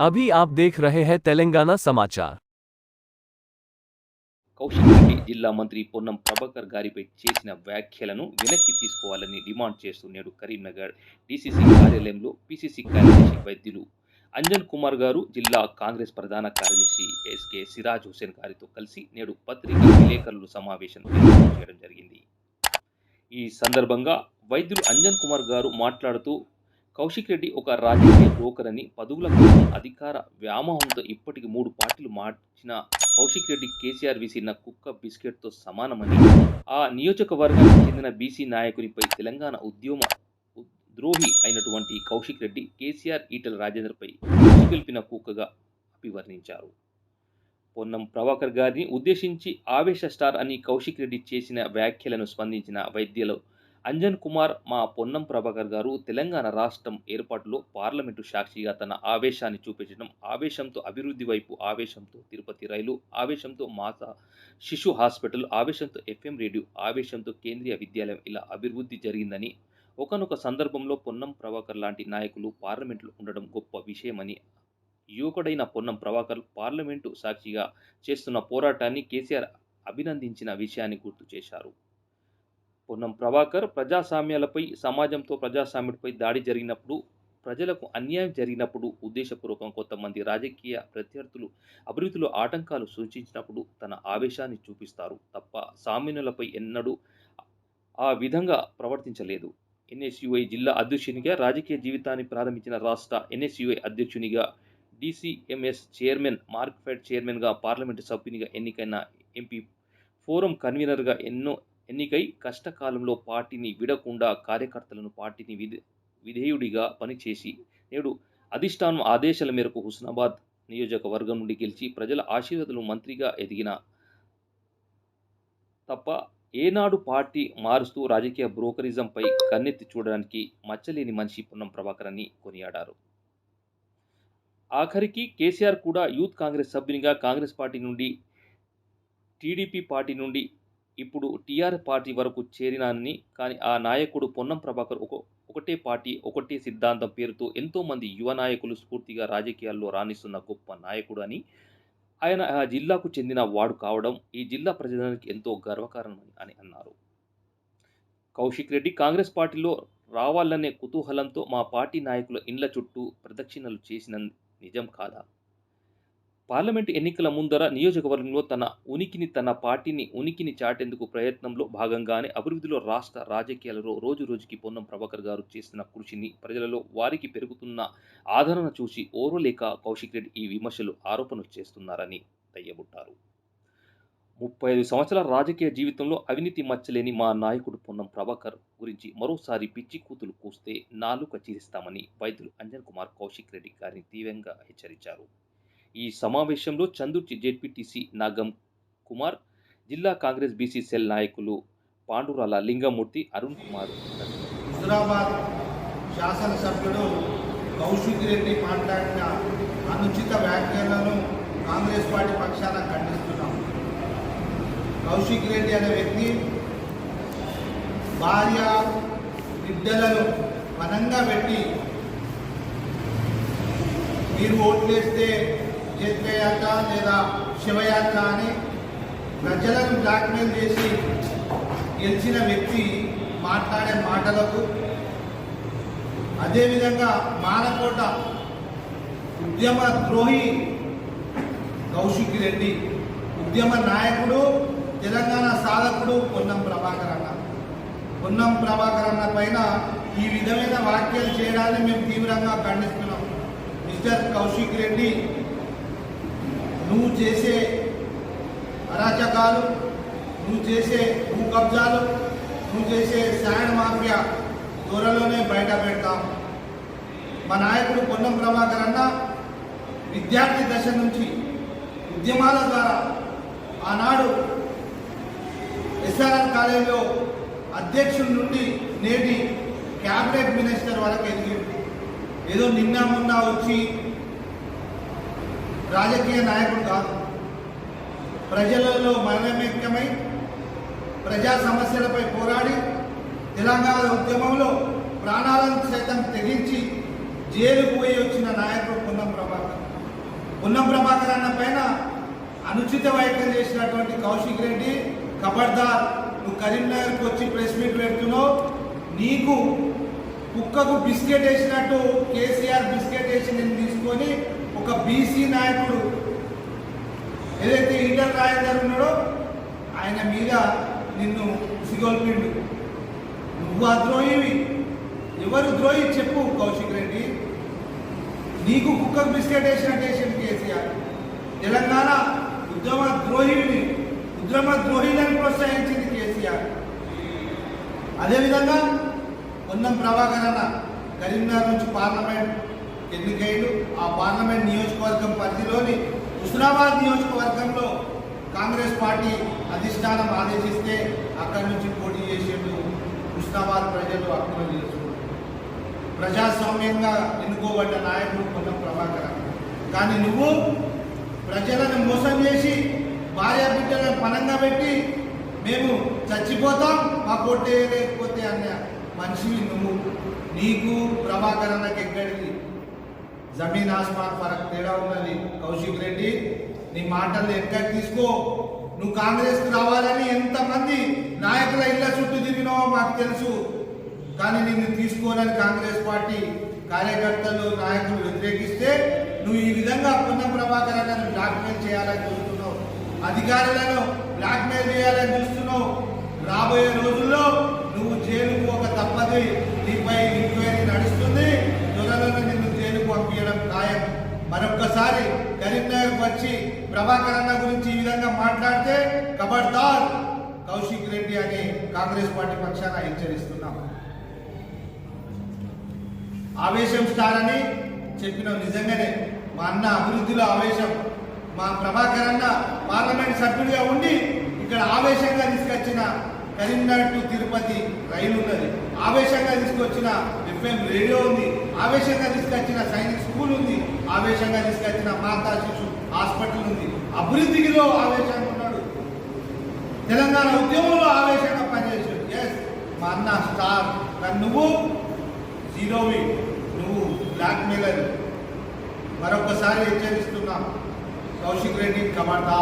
अभी आप देख रहे हैं तेलंगाना समाचार కౌశిక్ రెడ్డి జిల్లా మంత్రి పొన్నం ప్రభాకర్ గారిపై చేసిన వ్యాఖ్యలను వెనక్కి తీసుకోవాలని డిమాండ్ చేస్తూ నేడు కరీంనగర్ డీసీసీ కార్యాలయంలో పీసీసీ కార్యదర్శి వైద్యులు అంజన్ కుమార్ గారు జిల్లా కాంగ్రెస్ ప్రధాన కార్యదర్శి ఎస్కే సిరాజ్ హుసేన్ గారితో కలిసి నేడు పత్రికా విలేకరుల సమావేశం ఏర్పాటు చేయడం జరిగింది ఈ సందర్భంగా వైద్యులు అంజన్ కుమార్ గారు మాట్లాడుతూ కౌశిక్ రెడ్డి ఒక రాజకీయ బ్రోకర్ అని పదవుల కోసం అధికార వ్యామోహంతో ఇప్పటికి మూడు పార్టీలు మార్చిన కౌశిక్ రెడ్డి కేసీఆర్ విసిరిన కుక్క బిస్కెట్తో సమానమని ఆ నియోజకవర్గానికి చెందిన బీసీ నాయకునిపై తెలంగాణ ఉద్యమ ద్రోహి అయినటువంటి కౌశిక్ రెడ్డి కేసీఆర్ ఈటల రాజేంద్రపై పిలిపిన కుక్కగా అభివర్ణించారు. పొన్నం ప్రభాకర్ గారిని ఉద్దేశించి ఆవేశ స్టార్ అని కౌశిక్ రెడ్డి చేసిన వ్యాఖ్యలను స్పందించిన వైద్యులు అంజన్ కుమార్ మా పొన్నం ప్రభాకర్ గారు తెలంగాణ రాష్ట్రం ఏర్పాటులో పార్లమెంటు సాక్షిగా తన ఆవేశాన్ని చూపించడం ఆవేశంతో అభివృద్ధి వైపు ఆవేశంతో తిరుపతి రైలు ఆవేశంతో మాత శిశు హాస్పిటల్ ఆవేశంతో ఎఫ్ఎం రేడియో ఆవేశంతో కేంద్రీయ విద్యాలయం ఇలా అభివృద్ధి జరిగిందని ఒకనొక సందర్భంలో పొన్నం ప్రభాకర్ లాంటి నాయకులు పార్లమెంట్లో ఉండడం గొప్ప విషయమని యువకుడైన పొన్నం ప్రభాకర్ పార్లమెంటు సాక్షిగా చేస్తున్న పోరాటాన్ని కేసీఆర్ అభినందించిన విషయాన్ని గుర్తు చేశారు. పొన్నం ప్రభాకర్ ప్రజాస్వామ్యాలపై సమాజంతో ప్రజాస్వామ్యుడిపై దాడి జరిగినప్పుడు ప్రజలకు అన్యాయం జరిగినప్పుడు ఉద్దేశపూర్వకం కొంతమంది రాజకీయ ప్రత్యర్థులు అభివృద్ధిలో ఆటంకాలు సూచించినప్పుడు తన ఆవేశాన్ని చూపిస్తారు తప్ప సామాన్యులపై ఎన్నడూ ఆ విధంగా ప్రవర్తించలేదు. ఎన్ఎస్యుఐ జిల్లా అధ్యక్షునిగా రాజకీయ జీవితాన్ని ప్రారంభించిన రాష్ట్ర ఎన్ఎస్యుఐ అధ్యక్షునిగా డిసిఎంఎస్ చైర్మన్ మార్క్ఫెడ్ చైర్మన్గా పార్లమెంటు సభ్యునిగా ఎన్నికైన ఎంపీ ఫోరం కన్వీనర్గా ఎన్నో ఎన్నికై కష్టకాలంలో పార్టీని విడకుండా కార్యకర్తలను పార్టీని విధే విధేయుడిగా పనిచేసి నేడు అధిష్టానం ఆదేశాల మేరకు హుస్నాబాద్ నియోజకవర్గం నుండి గెలిచి ప్రజల ఆశీర్వాదాలు మంత్రిగా ఎదిగిన తప్ప ఏనాడు పార్టీ మారుస్తూ రాజకీయ బ్రోకరిజంపై కన్నెత్తి చూడడానికి మచ్చలేని మనిషి పున్నం ప్రభాకర్ అని కొనియాడారు. ఆఖరికి కేసీఆర్ కూడా యూత్ కాంగ్రెస్ సభ్యునిగా కాంగ్రెస్ పార్టీ నుండి టీడీపీ పార్టీ నుండి ఇప్పుడు టీఆర్ పార్టీ వరకు చేరినాన్ని కానీ ఆ నాయకుడు పొన్నం ప్రభాకర్ ఒక ఒకటే పార్టీ ఒకటే సిద్ధాంతం పేరుతో ఎంతోమంది యువ నాయకులు స్ఫూర్తిగా రాజకీయాల్లో రాణిస్తున్న గొప్ప నాయకుడు అని ఆయన ఆ జిల్లాకు చెందిన వాడు కావడం ఈ జిల్లా ప్రజలకు ఎంతో గర్వకారణమని అని అన్నారు. కౌశిక్ రెడ్డి కాంగ్రెస్ పార్టీలో రావాలనే కుతూహలంతో మా పార్టీ నాయకుల ఇండ్ల చుట్టూ ప్రదక్షిణలు చేసిన నిజం కాదా? పార్లమెంటు ఎన్నికల ముందర నియోజకవర్గంలో తన ఉనికిని తన పార్టీని ఉనికిని చాటేందుకు ప్రయత్నంలో భాగంగానే అభివృద్ధిలో రాష్ట్ర రాజకీయాలలో రోజు రోజుకి పొన్నం ప్రభాకర్ గారు చేసిన కృషిని ప్రజలలో వారికి పెరుగుతున్న ఆదరణ చూసి ఓర్వలేక కౌశిక్ రెడ్డి ఈ విమర్శలు ఆరోపణలు చేస్తున్నారని తయ్యబుట్టారు ముప్పై ఐదు సంవత్సరాల రాజకీయ జీవితంలో అవినీతి మచ్చలేని మా నాయకుడు పొన్నం ప్రభాకర్ గురించి మరోసారి పిచ్చి కూతులు కూస్తే నాలుక చీరిస్తామని వైద్యులు అంజన్ కుమార్ కౌశిక్ రెడ్డి గారిని తీవ్రంగా హెచ్చరించారు. ఈ సమావేశంలో చందుర్తి జెడ్పీటీసీ నాగం కుమార్ జిల్లా కాంగ్రెస్ బీసీ సెల్ నాయకులు పాండురాల లింగమూర్తి అరుణ్ కుమార్ హుజురాబాద్ శాసనసభ్యుడు కౌశిక్ రెడ్డి మాట్లాడిన అనుచిత వ్యాఖ్యలను కాంగ్రెస్ పార్టీ పక్షాన ఖండిస్తున్నాం. కౌశిక్ రెడ్డి అనే వ్యక్తి భార్య బిడ్డలను పనంగా పెట్టి మీరు ఓట్లేస్తే జెత్వేయాక లేదా శివయాత్ర అని ప్రజలను బ్లాక్మెయిల్ చేసి గెలిచిన వ్యక్తి మాట్లాడే మాటలకు అదేవిధంగా మానకోట ఉద్యమ ద్రోహి కౌశిక్ రెడ్డి ఉద్యమ నాయకుడు తెలంగాణ సాధకుడు పొన్నం ప్రభాకర్ అన్న. పొన్నం ప్రభాకర్ అన్న పైన ఈ విధమైన వ్యాఖ్యలు చేయడాన్ని మేము తీవ్రంగా ఖండిస్తున్నాం. మిస్టర్ కౌశిక్ రెడ్డి నువ్వు చేసే అరాచకాలు నువ్వు చేసే భూ కబ్జాలు నువ్వు చేసే శాండ్ మాఫియా త్వరలోనే బయట పెడతాం. మా నాయకుడు పొన్నం ప్రభాకర్ అన్న విద్యార్థి దశ నుంచి ఉద్యమాల ద్వారా ఆనాడు ఎస్ఆర్ఆర్ కాలేజీలో అధ్యక్షుడి నుండి నేటి క్యాబినెట్ మినిస్టర్ వరకు ఎదిగింది ఏదో నిన్న మొన్న వచ్చి రాజకీయ నాయకుడు కాదు. ప్రజలలో మరణమేక్యమై ప్రజా సమస్యలపై పోరాడి తెలంగాణ ఉద్యమంలో ప్రాణాలను సైతం తెగించి జైలు పోయి వచ్చిన నాయకుడు పున్నం ప్రభాకర్. పున్నం ప్రభాకర్ అన్న పైన అనుచిత వైఖరి చేసినటువంటి కౌశిక్ రెడ్డి ఖబర్దార్ నువ్వు కరీంనగర్కి వచ్చి ప్రెస్ మీట్ పెడుతున్నావు నీకు కుక్కకు బిస్కెట్ వేసినట్టు కేసీఆర్ బిస్కెట్ వేసి నేను తీసుకొని ఒక బీసీ నాయకుడు ఏదైతే ఇంటర్ రాజేందర్ ఉన్నాడో ఆయన మీద నిన్ను సిగొల్పిండు నువ్వు ఆ ద్రోహివి. ఎవరు ద్రోహి చెప్పు కౌశిక్ రెడ్డి. నీకు కుక్కకు బిస్కెట్ వేసినట్టు వేసింది కేసీఆర్? తెలంగాణ ఉద్యమ ద్రోహిని ఉద్యమ ద్రోహిలను ప్రోత్సహించింది కేసీఆర్. అదేవిధంగా పొన్నం ప్రభాకర్ అన్న కరీంనగర్ నుంచి పార్లమెంట్ ఎన్నికైలు ఆ పార్లమెంట్ నియోజకవర్గం పరిధిలోని హుస్నాబాద్ నియోజకవర్గంలో కాంగ్రెస్ పార్టీ అధిష్టానం ఆదేశిస్తే అక్కడి నుంచి పోటీ చేసేట్టు హుస్నాబాద్ ప్రజలు హక్కులు చేసుకున్నారు ప్రజాస్వామ్యంగా ఎన్నుకోబడ్డ నాయకుడు పొన్నం ప్రభాకర్ కానీ నువ్వు ప్రజలను మోసం చేసి భార్య బిడ్డలను పనంగా పెట్టి మేము చచ్చిపోతాం మా కొట్టే లేకపోతే అన్న మనిషివి నువ్వు. నీకు ప్రభాకర్ అన్నకి జమీన్ ఆస్మాన్ ఫరక్ తేడా ఉన్నది. కౌశిక్ రెడ్డి నీ మాటలు ఎక్కడ తీసుకో? నువ్వు కాంగ్రెస్కి రావాలని ఎంతమంది నాయకుల ఇళ్ళ చుట్టూ తిరిగినావో మాకు తెలుసు. కానీ నిన్ను తీసుకోనని కాంగ్రెస్ పార్టీ కార్యకర్తలు నాయకులు వ్యతిరేకిస్తే నువ్వు ఈ విధంగా పున్న ప్రభాకర్ అన్నను బ్లాక్మెయిల్ చేయాలని చూస్తున్నావు. అధికారులను బ్లాక్మెయిల్ చేయాలని చూస్తున్నావు. రాబోయే రోజుల్లో నువ్వు జైలుకు ఒక తప్పది. నీపై మరొక్కసారి కరీంనగర్ వచ్చి ప్రభాకర్ అన్న గురించి ఈ విధంగా మాట్లాడితే కబడ్దార్ కౌశిక్ రెడ్డి అని కాంగ్రెస్ పార్టీ పక్షాన హెచ్చరిస్తున్నాం. ఆవేశం స్టార్ అని చెప్పినాం నిజంగానే. మా అన్న అభివృద్ధిలో ఆవేశం. మా ప్రభాకర్ అన్న పార్లమెంట్ సభ్యుడిగా ఉండి ఇక్కడ ఆవేశంగా తీసుకొచ్చిన కరీంనగర్ టు తిరుపతి రైలు ఉన్నది. ఆవేశంగా తీసుకొచ్చిన ఎఫ్ఎం రేడియో ఉంది. ఆవేశంగా తీసుకొచ్చిన సైనిక్ స్కూల్ ఉంది. ఆవేశంగా తీసుకొచ్చిన మాతా శిశు హాస్పిటల్ ఉంది. అభివృద్ధిలో ఆవేశంగా ఉన్నాడు. తెలంగాణ ఉద్యమంలో ఆవేశంగా పనిచేశాడు. ఎస్ మా అన్న స్టార్. నువ్వు జీరోవి నువ్వు బ్లాక్ మెయిలర్ మరొకసారి హెచ్చరిస్తున్నాం. కౌశిక్ రెడ్డి కమాండా